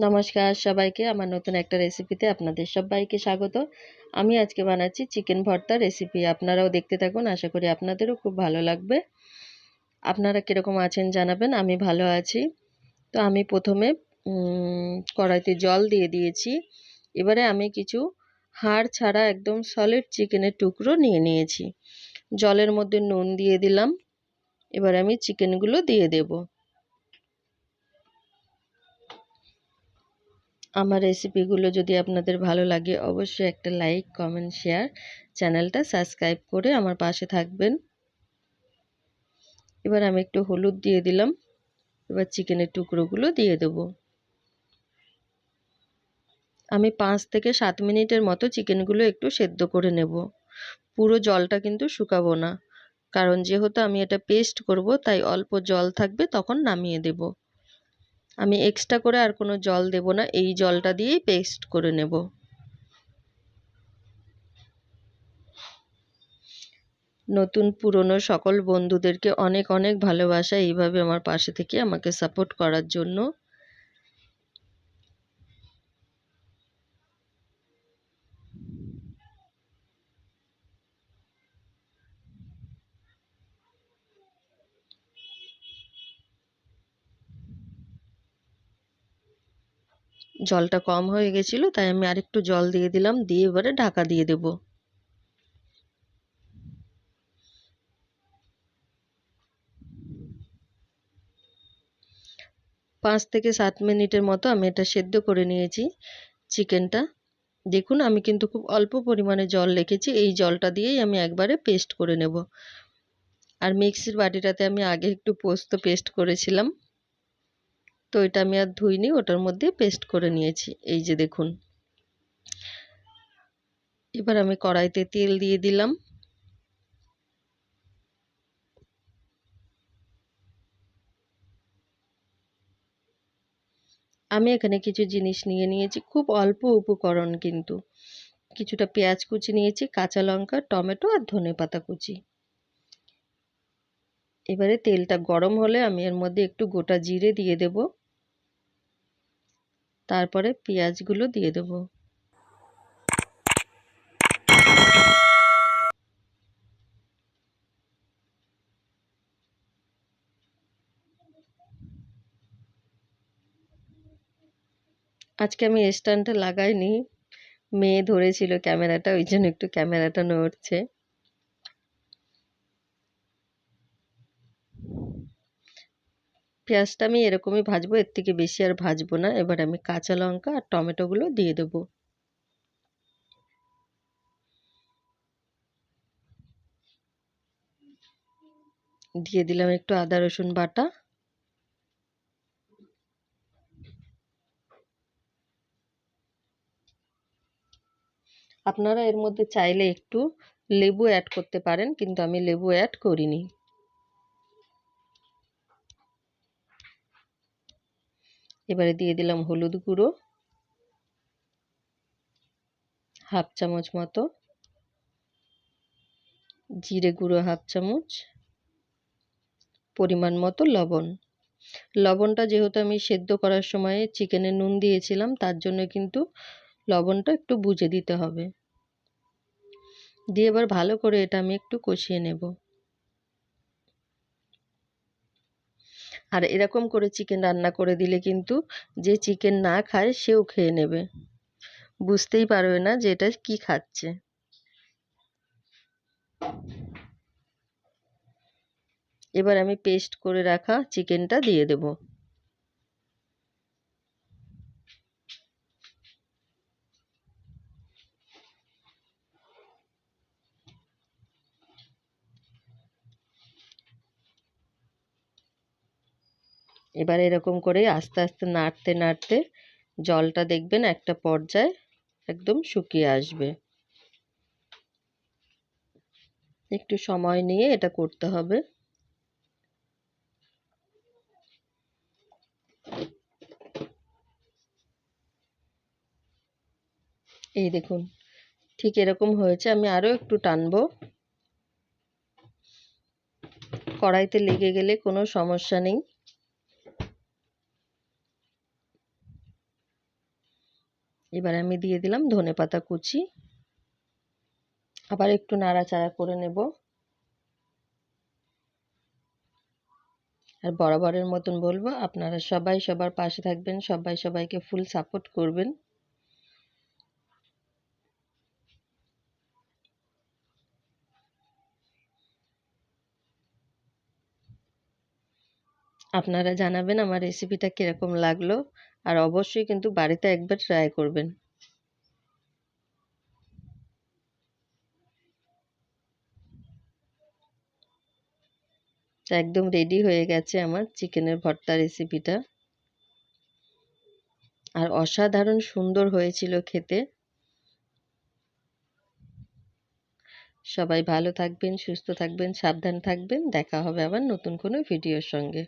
নমস্কার সবাইকে আমার নতুন একটা রেসিপিতে আপনাদের সবাইকে স্বাগত। আমি আজকে বানাচ্ছি চিকেন ভর্তা রেসিপি আপনারাও দেখতে থাকুন, আশা করি আপনাদেরও খুব ভালো লাগবে। আপনারা কীরকম আছেন জানাবেন, আমি ভালো আছি। তো আমি প্রথমে কড়াইতে জল দিয়ে দিয়েছি। এবারে আমি কিছু হাড় ছাড়া একদম সলিড চিকেনের টুকরো নিয়ে নিয়েছি। জলের মধ্যে নুন দিয়ে দিলাম। এবার আমি চিকেনগুলো দিয়ে দেবো। আমার রেসিপিগুলো যদি আপনাদের ভালো লাগে, অবশ্যই একটা লাইক কমেন্ট শেয়ার চ্যানেলটা সাবস্ক্রাইব করে আমার পাশে থাকবেন। এবার আমি একটু হলুদ দিয়ে দিলাম। এবার চিকেনের টুকরোগুলো দিয়ে দেব। আমি পাঁচ থেকে সাত মিনিটের মতো চিকেনগুলো একটু সেদ্ধ করে নেব। পুরো জলটা কিন্তু শুকাবো না। কারণ যেহেতু আমি এটা পেস্ট করব, তাই অল্প জল থাকবে, তখন নামিয়ে দেবো। আমি এক্সট্রা করে আর কোনো জল দেব না, এই জলটা দিয়েই পেস্ট করে নেব। নতুন পুরনো সকল বন্ধুদেরকে অনেক অনেক ভালোবাসা, এইভাবে আমার পাশে থেকে আমাকে সাপোর্ট করার জন্য। জলটা কম হয়ে গেছিল, তাই আমি আরেকটু জল দিয়ে দিলাম, দিয়ে এবারে ঢাকা দিয়ে দেব। পাঁচ থেকে সাত মিনিটের মতো আমি এটা সেদ্ধ করে নিয়েছি চিকেনটা। দেখুন, আমি কিন্তু খুব অল্প পরিমাণে জল রেখেছি, এই জলটা দিয়েই আমি একবারে পেস্ট করে নেব। আর মিক্সির বাটিটাতে আমি আগে একটু পোস্ত পেস্ট করেছিলাম। তো এটা আমি আর ধুইনি, ওটার মধ্যে পেস্ট করে নিয়েছি। এই যে দেখুন। এবার আমি কড়াইতে তেল দিয়ে দিলাম। আমি এখানে কিছু জিনিস নিয়ে নিয়েছি, খুব অল্প উপকরণ কিন্তু। কিছুটা পেঁয়াজ কুচি নিয়েছি, কাঁচা লঙ্কা, টমেটো আর ধনে পাতা কুচি। এবারে তেলটা গরম হলে আমি এর মধ্যে একটু গোটা জিরে দিয়ে দেবো। তারপরে পেঁয়াজগুলো দিয়ে দেবো। আজকে আমি স্ট্যান্ডটা লাগাইনি, মেয়ে ধরেছিল ক্যামেরাটা, ওই জন্য একটু ক্যামেরাটা নড়ছে। পেঁয়াজটা আমি এরকমই ভাজবো, এর থেকে বেশি আর ভাজবো না। এবার আমি কাঁচা লঙ্কা আর টমেটোগুলো দিয়ে দেবো। দিয়ে দিলাম একটু আদা, রসুন বাটা। আপনারা এর মধ্যে চাইলে একটু লেবু অ্যাড করতে পারেন, কিন্তু আমি লেবু অ্যাড করিনি। এবারে দিয়ে দিলাম হলুদ গুঁড়ো, হাফ চামচ মতো, জিরে গুঁড়ো হাফ চামচ, পরিমাণ মতো লবণ। লবণটা যেহেতু আমি সেদ্ধ করার সময় চিকেনে নুন দিয়েছিলাম, তার জন্য কিন্তু লবণটা একটু বুঝে দিতে হবে। দিয়ে এবার ভালো করে এটা আমি একটু কষিয়ে নেব। আর এরকম করে চিকেন রান্না করে দিলে কিন্তু যে চিকেন না খায় সেও খেয়ে নেবে। বুঝতেই পারবে না যে এটা কী খাচ্ছে। এবার আমি পেস্ট করে রাখা চিকেনটা দিয়ে দেব। এবার এরকম করে আস্তে আস্তে নাড়তে নাড়তে জলটা দেখবেন একটা পর্যায়ে একদম শুকিয়ে আসবে। একটু সময় নিয়ে এটা করতে হবে। এই দেখুন, ঠিক এরকম হয়েছে, আমি আরও একটু টানবো। কড়াইতে লেগে গেলে কোনো সমস্যা নেই। এবার আমি দিয়ে দিলাম ধনে পাতা কুচি। আবার একটু নাড়াচাড়া করে নেব। আর বরাবরের মতন বলব, আপনারা সবাই সবার পাশে থাকবেন, সবাই সবাইকে ফুল সাপোর্ট করবেন। আপনারা জানাবেন আমার রেসিপিটা কীরকম লাগল। আর অবশ্যই কিন্তু বাড়িতে একবার ট্রাই করবেন। একদম রেডি হয়ে গেছে আমার চিকেনের ভর্তা রেসিপিটা আর অসাধারণ সুন্দর হয়েছিল খেতে। সবাই ভালো থাকবেন, সুস্থ থাকবেন, সাবধান থাকবেন। দেখা হবে আবার নতুন কোনো ভিডিওর সঙ্গে।